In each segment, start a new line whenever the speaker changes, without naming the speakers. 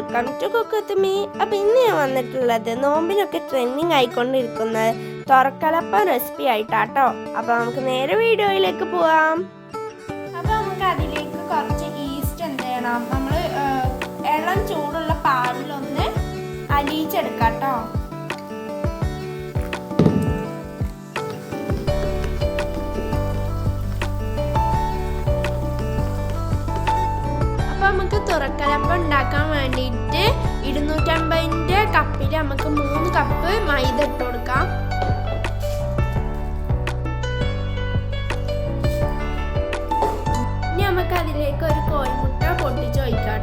Welcome to കുക്കുത്തുമി അപ്പം ഇന്ന് ഞാൻ വന്നിട്ടുള്ളത് നോമ്പിനൊക്കെ ട്രെൻഡിങ് ആയിക്കൊണ്ടിരിക്കുന്നത് തുറക്കലപ്പ റെസിപ്പി ആയിട്ടാട്ടോ. അപ്പം നമുക്ക് നേരെ വീഡിയോയിലേക്ക് പോവാം. അപ്പം നമുക്ക് അതിലേക്ക് കുറച്ച് ഈസ്റ്റ് എന്ത് ചെയ്യണം? നമ്മൾ ഇളം ചൂടുള്ള പാലിലൊന്ന് അലിയിച്ചെടുക്കാം കേട്ടോ തുറക്കലപ്പം വേണ്ടിയിട്ട് ഇരുന്നൂറ്റമ്പതിന്റെ കപ്പിൽ നമുക്ക് മൂന്ന് കപ്പ് മൈദ ഇട്ട് കൊടുക്കാം. ഇനി നമുക്ക് അതിലേക്ക് ഒരു കോഴിമുട്ട പൊട്ടിച്ച് ഒഴിക്കാം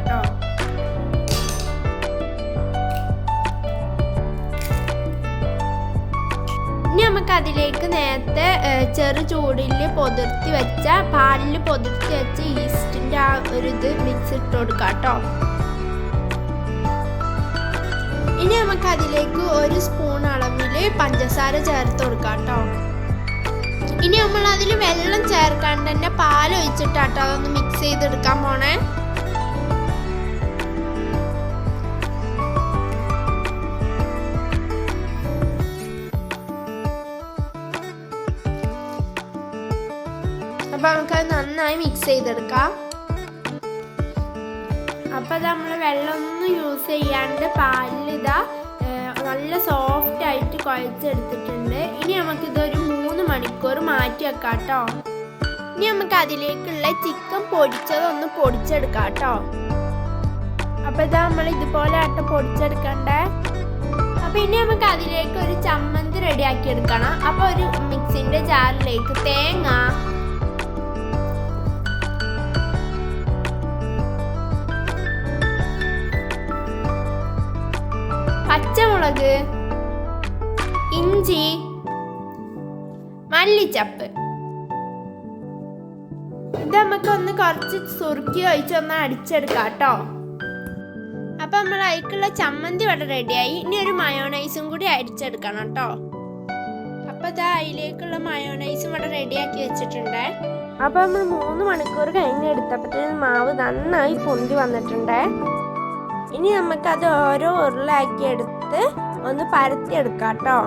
അതിലേക്ക് നേരത്തെ ചെറു ചൂടിൽ പൊതിർത്തി വെച്ച പാലിൽ പൊതിർത്തി വെച്ച ഈസ്റ്റിന്റെ ആ ഒരു ഇത് മിക്സ് ഇട്ട് കൊടുക്കാം കേട്ടോ ഇനി നമുക്ക് അതിലേക്ക് ഒരു സ്പൂൺ അളവിൽ പഞ്ചസാര ചേർത്ത് കൊടുക്കാം കേട്ടോ ഇനി നമ്മൾ അതിൽ വെള്ളം ചേർക്കാണ്ട് തന്നെ പാൽ ഒഴിച്ചിട്ടാട്ടോ അതൊന്ന് മിക്സ് ചെയ്തെടുക്കാൻ പോണേ. അപ്പൊ നമുക്കത് നന്നായി മിക്സ് ചെയ്തെടുക്കാം. അപ്പം നമ്മൾ വെള്ളമൊന്നും യൂസ് ചെയ്യാണ്ട് പാലിലിതാ നല്ല സോഫ്റ്റ് ആയിട്ട് കുഴച്ചെടുത്തിട്ടുണ്ട്. ഇനി നമുക്കിതൊരു മൂന്ന് മണിക്കൂർ മാറ്റി വെക്കാം കേട്ടോ ഇനി നമുക്ക് അതിലേക്കുള്ള ചിക്കൻ പൊടിച്ചതൊന്ന് പൊടിച്ചെടുക്കാം കേട്ടോ അപ്പം ഇതാ നമ്മൾ ഇതുപോലെ ആയിട്ട് പൊടിച്ചെടുക്കണ്ടേ? അപ്പം ഇനി നമുക്ക് അതിലേക്ക് ഒരു ചമ്മന്തി റെഡിയാക്കി എടുക്കണം അപ്പോൾ ഒരു മിക്സിന്റെ ജാറിലേക്ക് തേങ്ങ പച്ചമുളക് ഇഞ്ചി മല്ലിച്ചപ്പ്. ഇത് നമുക്ക് ഒന്ന് കുറച്ച് സുറുക്കി ഒഴിച്ചൊന്ന് അടിച്ചെടുക്കാം കേട്ടോ. അപ്പൊ നമ്മൾ അതിക്കുള്ള ചമ്മന്തി ഇവിടെ റെഡിയായി ഇനി ഒരു മയോണൈസും കൂടി അടിച്ചെടുക്കണം കേട്ടോ. അപ്പൊ ഇതാ അതിലേക്കുള്ള മയോണൈസും ഇവിടെ റെഡിയാക്കി വെച്ചിട്ടുണ്ട്. അപ്പൊ നമ്മൾ മൂന്ന് മണിക്കൂർ കഴിഞ്ഞ് എടുത്തപ്പോഴത്തേനും മാവ് നന്നായി പൊന്തി വന്നിട്ടുണ്ട്. ഇനി നമുക്കത് ഓരോ ഉരുളാക്കി എടുത്ത് ഒന്ന് പരത്തി എടുക്കാം കേട്ടോ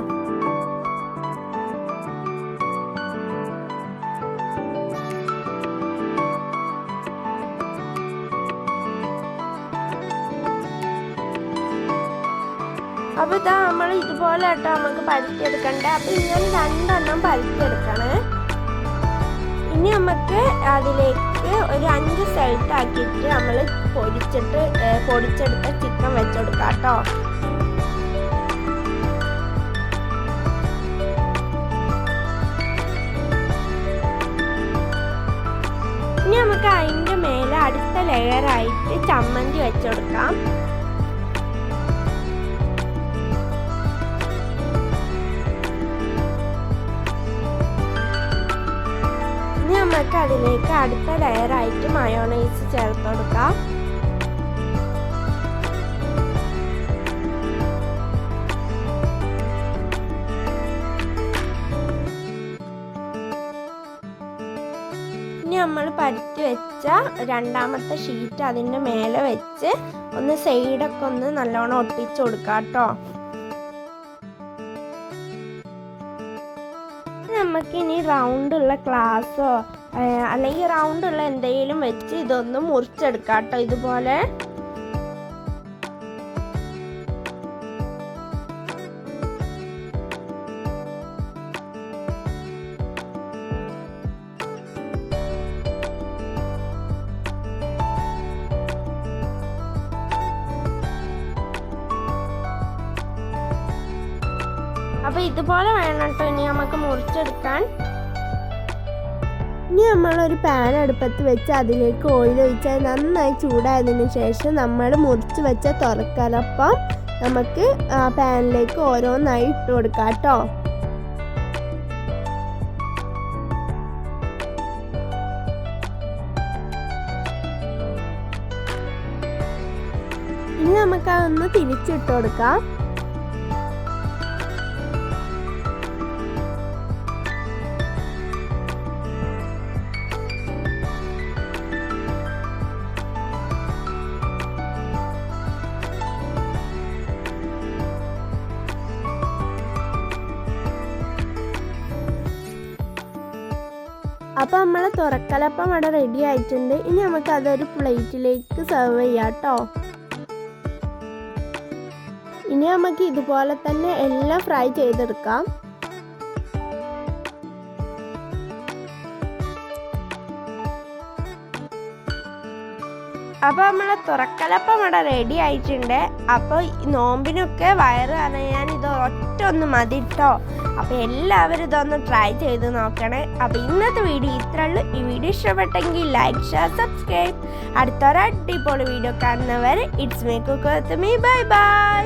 അപ്പൊ ഇതാ നമ്മൾ ഇതുപോലെ കേട്ടോ നമുക്ക് പരത്തി എടുക്കണ്ട. അപ്പൊ ഇങ്ങനെ രണ്ടെണ്ണം പരത്തി എടുക്കണേ. ഇനി നമുക്ക് അതിലേക്ക് ഒരു അഞ്ച് സ്ഥലത്ത് ആക്കിയിട്ട് നമ്മൾ പൊടിച്ചിട്ട് പൊടിച്ചെടുത്ത ചിക്കൻ വെച്ചെടുക്കാം കേട്ടോ ലെയറായിട്ട് ചമ്മന്തി വെച്ചെടുക്കാം. ഇനി നമുക്ക് അതിലേക്ക് അടുത്ത ലെയറായിട്ട് മയോണൈസ് ചേർത്ത് കൊടുക്കാം. നമ്മൾ പരുത്തി വെച്ച രണ്ടാമത്തെ ഷീറ്റ് അതിന്റെ മേലെ വെച്ച് ഒന്ന് സൈഡൊക്കെ ഒന്ന് നല്ലോണം ഒട്ടിച്ചു കൊടുക്കാം കേട്ടോ നമുക്കിനി റൗണ്ടുള്ള ഗ്ലാസ്സോ അല്ലെങ്കിൽ റൗണ്ടുള്ള എന്തെങ്കിലും വെച്ച് ഇതൊന്ന് മുറിച്ചെടുക്കാം കേട്ടോ ഇതുപോലെ. അപ്പൊ ഇതുപോലെ വേണം കേട്ടോ ഇനി നമുക്ക് മുറിച്ചെടുക്കാൻ. ഇനി നമ്മളൊരു പാൻ അടുപ്പത്ത് വെച്ച് അതിലേക്ക് ഓയിൽ ഒഴിച്ചാൽ നന്നായി ചൂടായതിനു ശേഷം നമ്മൾ മുറിച്ച് വെച്ച തുറക്കലപ്പം നമുക്ക് ആ പാനിലേക്ക് ഓരോന്നായി ഇട്ട് കൊടുക്കാം കേട്ടോ. ഇനി നമുക്ക് അതൊന്ന് തിരിച്ചിട്ട് കൊടുക്കാം. അപ്പോൾ നമ്മളെ തുറക്കലപ്പം അവിടെ റെഡി ആയിട്ടുണ്ട്. ഇനി നമുക്ക് അതൊരു പ്ലേറ്റിലേക്ക് സെർവ് ചെയ്യാട്ടോ ഇനി നമുക്ക് ഇതുപോലെ തന്നെ എല്ലാം ഫ്രൈ ചെയ്തെടുക്കാം. അപ്പോൾ നമ്മളെ തുറക്കലപ്പം ഇവിടെ റെഡി ആയിട്ടുണ്ട്. അപ്പോൾ നോമ്പിനൊക്കെ വയറ് അറിയാൻ ഇത് ഒറ്റ ഒന്ന് മതി കേട്ടോ അപ്പോൾ എല്ലാവരും ഇതൊന്ന് ട്രൈ ചെയ്ത് നോക്കണേ. അപ്പോൾ ഇന്നത്തെ വീഡിയോ ഇത്രേ ഉള്ളൂ. ഈ വീഡിയോ ഇഷ്ടപ്പെട്ടെങ്കിൽ ലൈക്ക് ഷെയർ സബ്സ്ക്രൈബ് അടുത്തൊരു അടിപൊളി വീഡിയോ കാണുന്നവർ it's may with me bye bye